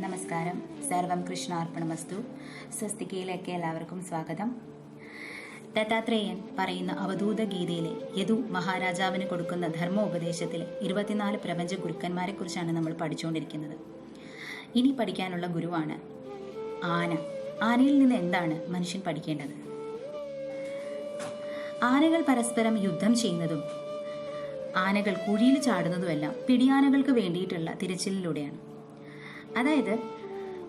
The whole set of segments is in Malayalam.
നമസ്കാരം. സർവം കൃഷ്ണാർപ്പണമസ്തു. സ്വസ്തികയിലേക്ക് എല്ലാവർക്കും സ്വാഗതം. ദത്താത്രേയൻ പറയുന്ന അവധൂത ഗീതയിലെ യദു മഹാരാജാവിന് കൊടുക്കുന്ന ധർമ്മോപദേശത്തിലെ ഇരുപത്തിനാല് പ്രപഞ്ച ഗുരുക്കന്മാരെ കുറിച്ചാണ് നമ്മൾ പഠിച്ചുകൊണ്ടിരിക്കുന്നത്. ഇനി പഠിക്കാനുള്ള ഗുരുവാണ് ആന. ആനയിൽ നിന്ന് എന്താണ് മനുഷ്യൻ പഠിക്കേണ്ടത്? ആനകൾ പരസ്പരം യുദ്ധം ചെയ്യുന്നതും ആനകൾ കുഴിയിൽ ചാടുന്നതുമെല്ലാം പിടിയാനകൾക്ക് വേണ്ടിയിട്ടുള്ള തിരച്ചിലിലൂടെയാണ്. അതായത്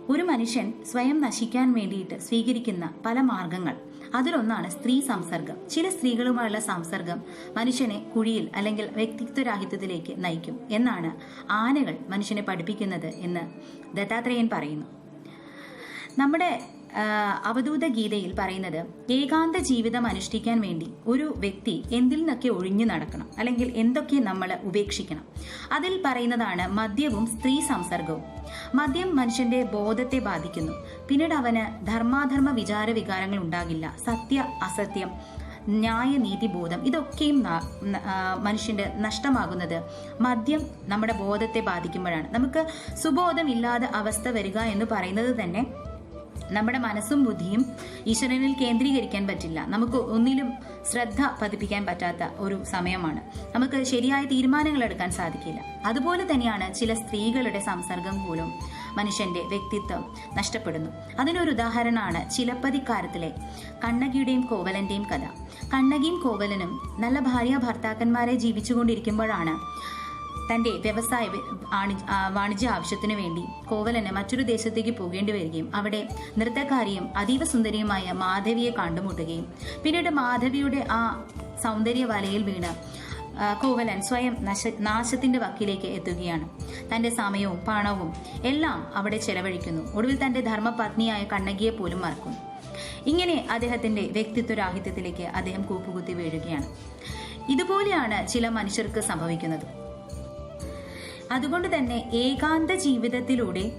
ഒരു മനുഷ്യൻ സ്വയം നശിക്കാൻ വേണ്ടിയിട്ട് സ്വീകരിക്കുന്ന പല മാർഗങ്ങൾ. അതിലൊന്നാണ് സ്ത്രീ സംസർഗം. ചില സ്ത്രീകളുമായുള്ള സംസർഗം മനുഷ്യനെ കുഴിയിൽ അല്ലെങ്കിൽ വ്യക്തിത്വരാഹിത്യത്തിലേക്ക് നയിക്കും എന്നാണ് ആനകൾ മനുഷ്യനെ പഠിപ്പിക്കുന്നത് എന്ന് ദത്താത്രേയൻ പറയുന്നു. നമ്മുടെ അവധൂത ഗീതയിൽ പറയുന്നത് ഏകാന്ത ജീവിതം അനുഷ്ഠിക്കാൻ വേണ്ടി ഒരു വ്യക്തി എന്തിൽ നിന്നൊക്കെ ഒഴിഞ്ഞു നടക്കണം അല്ലെങ്കിൽ എന്തൊക്കെ നമ്മൾ ഉപേക്ഷിക്കണം. അതിൽ പറയുന്നതാണ് മദ്യവും സ്ത്രീ സംസർഗവും. മദ്യം മനുഷ്യന്റെ ബോധത്തെ ബാധിക്കുന്നു. പിന്നീട് അവന് ധർമാധർമ്മ വിചാര വികാരങ്ങൾ ഉണ്ടാകില്ല. സത്യ അസത്യം ന്യായ നീതി ബോധം ഇതൊക്കെയും മനുഷ്യന്റെ നഷ്ടമാകുന്നത് മദ്യം നമ്മുടെ ബോധത്തെ ബാധിക്കുമ്പോഴാണ്. നമുക്ക് സുബോധമില്ലാതെ അവസ്ഥ വരിക എന്ന് പറയുന്നത് തന്നെ നമ്മുടെ മനസ്സും ബുദ്ധിയും ഈശ്വരനിൽ കേന്ദ്രീകരിക്കാൻ പറ്റില്ല. നമുക്ക് ഒന്നിലും ശ്രദ്ധ പതിപ്പിക്കാൻ പറ്റാത്ത ഒരു സമയമാണ്. നമുക്ക് ശരിയായ തീരുമാനങ്ങൾ എടുക്കാൻ സാധിക്കില്ല. അതുപോലെ തന്നെയാണ് ചില സ്ത്രീകളുടെ സംസർഗം പോലും മനുഷ്യന്റെ വ്യക്തിത്വം നഷ്ടപ്പെടുന്നു. അതിനൊരു ഉദാഹരണമാണ് ചിലപ്പതിക്കാരത്തിലെ കണ്ണകിയുടെയും കോവലന്റെയും കഥ. കണ്ണകിയും കോവലനും നല്ല ഭാര്യ ഭർത്താക്കന്മാരെ ജീവിച്ചുകൊണ്ടിരിക്കുമ്പോഴാണ് തന്റെ വ്യവസായ വാണിജ്യ ആവശ്യത്തിനു വേണ്ടി കോവലന് മറ്റൊരു ദേശത്തേക്ക് പോകേണ്ടി വരികയും അവിടെ നൃത്തക്കാരിയും അതീവ സുന്ദരിയുമായ മാധവിയെ കണ്ടുമുട്ടുകയും. പിന്നീട് മാധവിയുടെ ആ സൗന്ദര്യ വലയിൽ വീണ് കോവലൻ സ്വയം നശ നാശത്തിന്റെ വക്കിലേക്ക് എത്തുകയാണ്. തന്റെ സമയവും പണവും എല്ലാം അവിടെ ചെലവഴിക്കുന്നു. ഒടുവിൽ തന്റെ ധർമ്മപത്നിയായ കണ്ണകിയെ പോലും മറക്കും. ഇങ്ങനെ അദ്ദേഹത്തിന്റെ വ്യക്തിത്വ രാഹിത്യത്തിലേക്ക് അദ്ദേഹം കൂപ്പുകുത്തി വീഴുകയാണ്. ഇതുപോലെയാണ് ചില മനുഷ്യർക്ക് സംഭവിക്കുന്നത്. അതുകൊണ്ട് തന്നെ ഏകാന്ത ജീവിതത്തിലൂടെ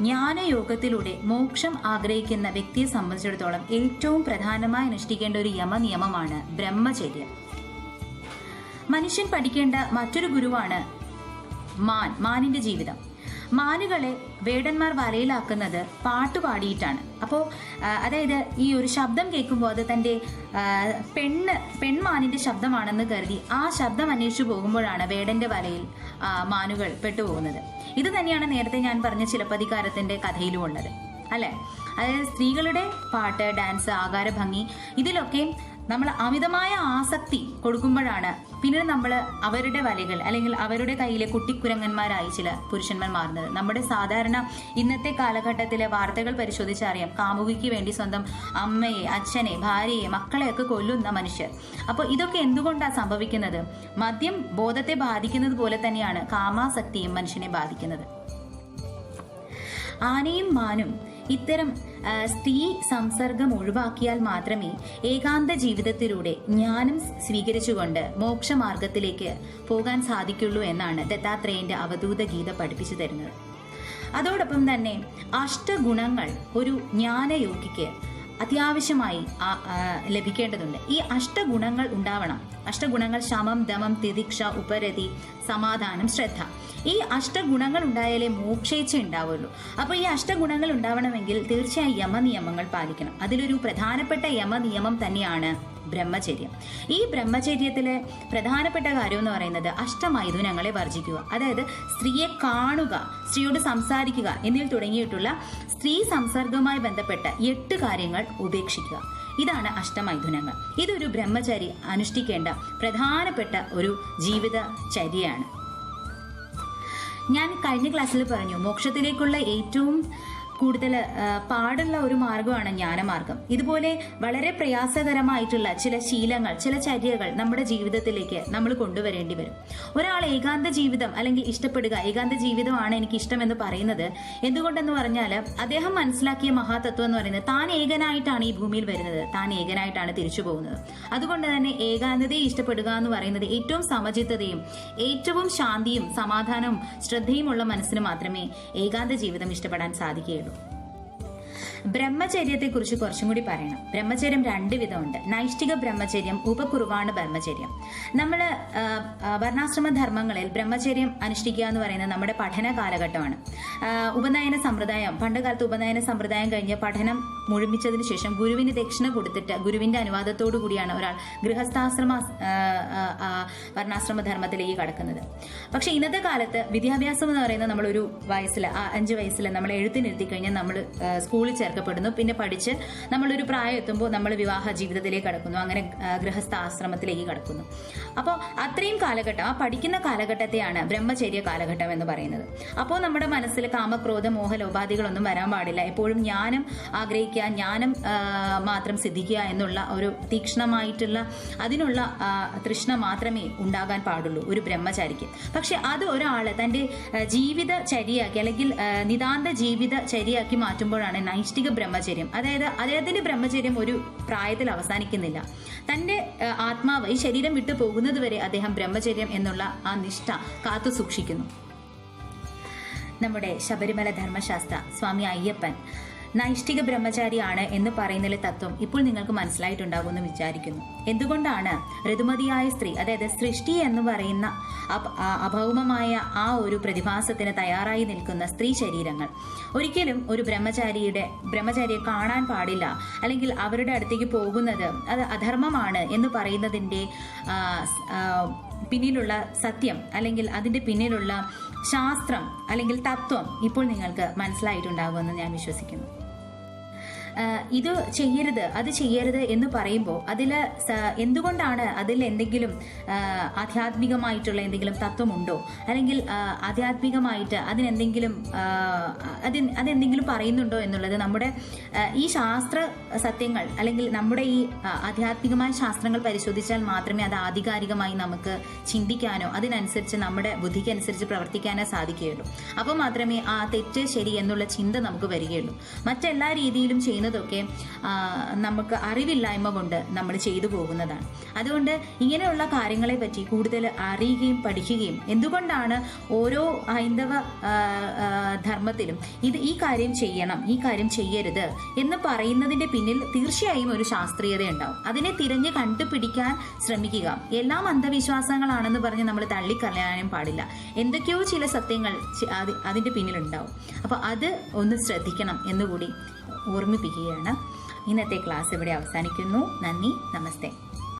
ജ്ഞാനയോഗത്തിലൂടെ മോക്ഷം ആഗ്രഹിക്കുന്ന വ്യക്തിയെ സംബന്ധിച്ചിടത്തോളം ഏറ്റവും പ്രധാനമായി അനുഷ്ഠിക്കേണ്ട ഒരു യമനിയമമാണ് ബ്രഹ്മചര്യം. മനുഷ്യൻ പഠിക്കേണ്ട മറ്റൊരു ഗുരുവാണ് മാൻ മാനിന്റെ ജീവിതം. മാനുകളെ വേടന്മാർ വലയിലാക്കുന്നത് പാട്ടുപാടിയിട്ടാണ്. അപ്പോൾ അതായത് ഈ ഒരു ശബ്ദം കേൾക്കുമ്പോൾ അത് തന്റെ പെണ്ണ് പെൺമാനിന്റെ ശബ്ദമാണെന്ന് കരുതി ആ ശബ്ദം അന്വേഷിച്ചു പോകുമ്പോഴാണ് വേടന്റെ വലയിൽ മാനുകൾ പെട്ടുപോകുന്നത്. ഇത് തന്നെയാണ് നേരത്തെ ഞാൻ പറഞ്ഞ ചിലപ്പതികാരത്തിന്റെ കഥയിലും ഉള്ളത് അല്ലേ? അതായത് സ്ത്രീകളുടെ പാട്ട് ഡാൻസ് ആകാരഭംഗി ഇതിലൊക്കെ നമ്മൾ അമിതമായ ആസക്തി കൊടുക്കുമ്പോഴാണ്. പിന്നീട് നമ്മൾ അവരുടെ വലകൾ അല്ലെങ്കിൽ അവരുടെ കയ്യിലെ കുട്ടിക്കുരങ്ങന്മാരായി ചില പുരുഷന്മാർ മാറുന്നത്. നമ്മുടെ സാധാരണ ഇന്നത്തെ കാലഘട്ടത്തിലെ വാർത്തകൾ പരിശോധിച്ചറിയാം. കാമുകിക്ക് വേണ്ടി സ്വന്തം അമ്മയെ അച്ഛനെ ഭാര്യയെ മക്കളെയൊക്കെ കൊല്ലുന്ന മനുഷ്യർ. അപ്പോൾ ഇതൊക്കെ എന്തുകൊണ്ടാണ് സംഭവിക്കുന്നത്? മദ്യം ബോധത്തെ ബാധിക്കുന്നത് പോലെ തന്നെയാണ് കാമാസക്തിയും മനുഷ്യനെ ബാധിക്കുന്നത്. ആനയും മാനും ഇത്തരം സ്ത്രീ സംസർഗം ഒഴിവാക്കിയാൽ മാത്രമേ ഏകാന്ത ജീവിതത്തിലൂടെ ജ്ഞാനം സ്വീകരിച്ചുകൊണ്ട് മോക്ഷമാർഗത്തിലേക്ക് പോകാൻ സാധിക്കുള്ളൂ എന്നാണ് ദത്താത്രേയന്റെ അവധൂത ഗീത പഠിപ്പിച്ചു തരുന്നത്. അതോടൊപ്പം തന്നെ അഷ്ടഗുണങ്ങൾ ഒരു ജ്ഞാനയോഗിക്ക് അത്യാവശ്യമായി ലഭിക്കേണ്ടതുണ്ട്. ഈ അഷ്ടഗുണങ്ങൾ ഉണ്ടാവണം. അഷ്ടഗുണങ്ങൾ ശമം ദമം തിദിക്ഷ ഉപരതി സമാധാനം ശ്രദ്ധ. ഈ അഷ്ടഗുണങ്ങൾ ഉണ്ടായാലേ മോക്ഷേച്ഛ ഉണ്ടാവുള്ളൂ. അപ്പോൾ ഈ അഷ്ടഗുണങ്ങൾ ഉണ്ടാവണമെങ്കിൽ തീർച്ചയായും യമനിയമങ്ങൾ പാലിക്കണം. അതിലൊരു പ്രധാനപ്പെട്ട യമനിയമം തന്നെയാണ് ബ്രഹ്മചര്യം. ഈ ബ്രഹ്മചര്യത്തിലെ പ്രധാനപ്പെട്ട കാര്യം എന്ന് പറയുന്നത് അഷ്ടമൈഥുനങ്ങളെ വർജിക്കുക. അതായത് സ്ത്രീയെ കാണുക സ്ത്രീയോട് സംസാരിക്കുക എന്നിവ തുടങ്ങിയിട്ടുള്ള സ്ത്രീ സംസർഗവുമായി ബന്ധപ്പെട്ട എട്ട് കാര്യങ്ങൾ ഉപേക്ഷിക്കുക. ഇതാണ് അഷ്ടമൈഥുനങ്ങൾ. ഇതൊരു ബ്രഹ്മചാരി അനുഷ്ഠിക്കേണ്ട പ്രധാനപ്പെട്ട ഒരു ജീവിത ചര്യയാണ്. ഞാൻ കഴിഞ്ഞ ക്ലാസ്സിൽ പറഞ്ഞു മോക്ഷത്തിലേക്കുള്ള ഏറ്റവും കൂടുതൽ പാടുള്ള ഒരു മാർഗമാണ് ജ്ഞാനമാർഗം ഇതുപോലെ വളരെ പ്രയാസകരമായിട്ടുള്ള ചില ശീലങ്ങൾ ചില ചര്യകൾ നമ്മുടെ ജീവിതത്തിലേക്ക് നമ്മൾ കൊണ്ടുവരേണ്ടി വരും. ഒരാൾ ഏകാന്ത ജീവിതം അല്ലെങ്കിൽ ഇഷ്ടപ്പെടുക ഏകാന്ത ജീവിതമാണ് എനിക്ക് ഇഷ്ടമെന്ന് പറയുന്നത് എന്തുകൊണ്ടെന്ന് പറഞ്ഞാൽ അദ്ദേഹം മനസ്സിലാക്കിയ മഹാതത്വം എന്ന് പറയുന്നത് താൻ ഏകനായിട്ടാണ് ഈ ഭൂമിയിൽ വരുന്നത് താൻ ഏകനായിട്ടാണ് തിരിച്ചു പോകുന്നത്. അതുകൊണ്ട് തന്നെ ഏകാന്തതയെ ഇഷ്ടപ്പെടുക എന്ന് പറയുന്നത് ഏറ്റവും സമചിത്തതയും ഏറ്റവും ശാന്തിയും സമാധാനവും ശ്രദ്ധയുമുള്ള മനസ്സിന് മാത്രമേ ഏകാന്ത ജീവിതം ഇഷ്ടപ്പെടാൻ സാധിക്കുകയുള്ളൂ. Moreno. ബ്രഹ്മചര്യത്തെക്കുറിച്ച് കുറച്ചും കൂടി പറയണം. ബ്രഹ്മചര്യം രണ്ട് വിധമുണ്ട്. നൈഷ്ഠിക ബ്രഹ്മചര്യം ഉപകുർവാണ് ബ്രഹ്മചര്യം. നമ്മൾ വർണാശ്രമ ധർമ്മങ്ങളിൽ ബ്രഹ്മചര്യം അനുഷ്ഠിക്കുക എന്ന് പറയുന്നത് നമ്മുടെ പഠന കാലഘട്ടമാണ്. ഉപനയന സമ്പ്രദായം പണ്ട് കാലത്ത് ഉപനയന സമ്പ്രദായം കഴിഞ്ഞ് പഠനം മുഴുമിച്ചതിന് ശേഷം ഗുരുവിന് ദക്ഷിണ കൊടുത്തിട്ട് ഗുരുവിന്റെ അനുവാദത്തോടു കൂടിയാണ് ഒരാൾ ഗൃഹസ്ഥാശ്രമ വർണാശ്രമ ധർമ്മത്തിലേക്ക് കടക്കുന്നത്. പക്ഷെ ഇന്നത്തെ കാലത്ത് വിദ്യാഭ്യാസം എന്ന് പറയുന്നത് നമ്മളൊരു വയസ്സിൽ അഞ്ച് വയസ്സിൽ നമ്മൾ എഴുത്തിനിരുത്തി കഴിഞ്ഞാൽ നമ്മൾ ആ, സ്കൂളിൽ ചേർക്കപ്പെടുന്നു. പിന്നെ പഠിച്ച് നമ്മളൊരു പ്രായം എത്തുമ്പോൾ നമ്മൾ വിവാഹ ജീവിതത്തിലേക്ക് കടക്കുന്നു. അങ്ങനെ ഗൃഹസ്ഥാശ്രമത്തിലേക്ക് കടക്കുന്നു. അപ്പോൾ അത്രയും കാലഘട്ടം ആ പഠിക്കുന്ന കാലഘട്ടത്തെയാണ് ബ്രഹ്മചര്യ കാലഘട്ടം എന്ന് പറയുന്നത്. അപ്പോൾ നമ്മുടെ മനസ്സിൽ കാമക്രോധ മോഹലോപാധികളൊന്നും വരാൻ പാടില്ല. എപ്പോഴും ജ്ഞാനം ആഗ്രഹിക്കുക ജ്ഞാനം മാത്രം സിദ്ധിക്കുക എന്നുള്ള ഒരു തീക്ഷ്ണമായിട്ടുള്ള അതിനുള്ള തൃഷ്ണ മാത്രമേ ഉണ്ടാകാൻ പാടുള്ളൂ ഒരു ബ്രഹ്മചാരിക്ക് പക്ഷെ അത് ഒരാൾ തന്റെ ആ, ജീവിത ചരിയാക്കി അല്ലെങ്കിൽ നിതാന്ത ജീവിത ചരിയാക്കി മാറ്റുമ്പോഴാണ് നൈഷ്ഠിക ബ്രഹ്മചര്യം അതായത് അദ്ദേഹത്തിന്റെ ബ്രഹ്മചര്യം ഒരു പ്രായത്തിൽ അവസാനിക്കുന്നില്ല. തന്റെ ആത്മാവ് ഈ ശരീരം വിട്ടു പോകുന്നത് വരെ അദ്ദേഹം ബ്രഹ്മചര്യം എന്നുള്ള ആ നിഷ്ഠ കാത്തു സൂക്ഷിക്കുന്നു. നമ്മുടെ ശബരിമല ധർമ്മശാസ്ത്ര സ്വാമി അയ്യപ്പൻ നൈഷ്ഠിക ബ്രഹ്മചാരിയാണ് എന്ന് പറയുന്നതിലെ തത്വം ഇപ്പോൾ നിങ്ങൾക്ക് മനസ്സിലായിട്ടുണ്ടാകുമെന്ന് വിചാരിക്കുന്നു. എന്തുകൊണ്ടാണ് ഋതുമതിയായ സ്ത്രീ അതായത് സൃഷ്ടി എന്ന് പറയുന്ന അഭൗമമായ ആ ഒരു പ്രതിഭാസത്തിന് തയ്യാറായി നിൽക്കുന്ന സ്ത്രീ ശരീരങ്ങൾ ഒരിക്കലും ഒരു ബ്രഹ്മചാരിയുടെ ബ്രഹ്മചാരിയെ കാണാൻ പാടില്ല അല്ലെങ്കിൽ അവരുടെ അടുത്തേക്ക് പോകുന്നത് അത് അധർമ്മമാണ് എന്ന് പറയുന്നതിന്റെ പിന്നിലുള്ള സത്യം അല്ലെങ്കിൽ അതിന്റെ പിന്നിലുള്ള ശാസ്ത്രം അല്ലെങ്കിൽ തത്വം ഇപ്പോൾ നിങ്ങൾക്ക് മനസ്സിലായിട്ടുണ്ടാകുമെന്ന് ഞാൻ വിശ്വസിക്കുന്നു. ഇത് ചെയ്യരുത് അത് ചെയ്യരുത് എന്ന് പറയുമ്പോൾ അതിൽ എന്തുകൊണ്ടാണ് അതിൽ എന്തെങ്കിലും ആധ്യാത്മികമായിട്ടുള്ള എന്തെങ്കിലും തത്വമുണ്ടോ? അല്ലെങ്കിൽ ആധ്യാത്മികമായിട്ട് അതിനെന്തെങ്കിലും അതി അതിന് അതെന്തെങ്കിലും പറയുന്നുണ്ടോ എന്നുള്ളത് നമ്മുടെ ഈ ശാസ്ത്ര സത്യങ്ങൾ അല്ലെങ്കിൽ നമ്മുടെ ഈ ആധ്യാത്മികമായ ശാസ്ത്രങ്ങൾ പരിശോധിച്ചാൽ മാത്രമേ അത് ആധികാരികമായി നമുക്ക് ചിന്തിക്കാനോ അതിനനുസരിച്ച് നമ്മുടെ ബുദ്ധിക്ക് അനുസരിച്ച് പ്രവർത്തിക്കാനോ സാധിക്കുകയുള്ളൂ. അപ്പോൾ മാത്രമേ ആ തെറ്റ് ശരി എന്നുള്ള ചിന്ത നമുക്ക് വരികയുള്ളൂ. മറ്റെല്ലാ രീതിയിലും ചെയ്യുന്നതൊക്കെ നമുക്ക് അറിവില്ലായ്മ കൊണ്ട് നമ്മൾ ചെയ്തു പോകുന്നതാണ്. അതുകൊണ്ട് ഇങ്ങനെയുള്ള കാര്യങ്ങളെ പറ്റി കൂടുതൽ അറിയുകയും പഠിക്കുകയും എന്തുകൊണ്ടാണ് ഓരോ ഹൈന്ദവ ധർമ്മത്തിലും ഇത് ഈ കാര്യം ചെയ്യണം ഈ കാര്യം ചെയ്യരുത് എന്ന് പറയുന്നതിന്റെ പിന്നിൽ തീർച്ചയായും ഒരു ശാസ്ത്രീയത ഉണ്ടാവും അതിനെ തിരഞ്ഞ് കണ്ടുപിടിക്കാൻ ശ്രമിക്കുക. എല്ലാം അന്ധവിശ്വാസങ്ങളാണെന്ന് പറഞ്ഞ് നമ്മൾ തള്ളിക്കളയാനും പാടില്ല. എന്തൊക്കെയോ ചില സത്യങ്ങൾ അതിന്റെ പിന്നിലുണ്ടാവും. അപ്പോൾ അത് ഒന്ന് ശ്രദ്ധിക്കണം എന്നുകൂടി. ഓർമ്മിപ്പിക്കുകയാണ്. ഇന്നത്തെ ക്ലാസ് ഇവിടെ അവസാനിക്കുന്നു. നന്ദി. നമസ്തേ.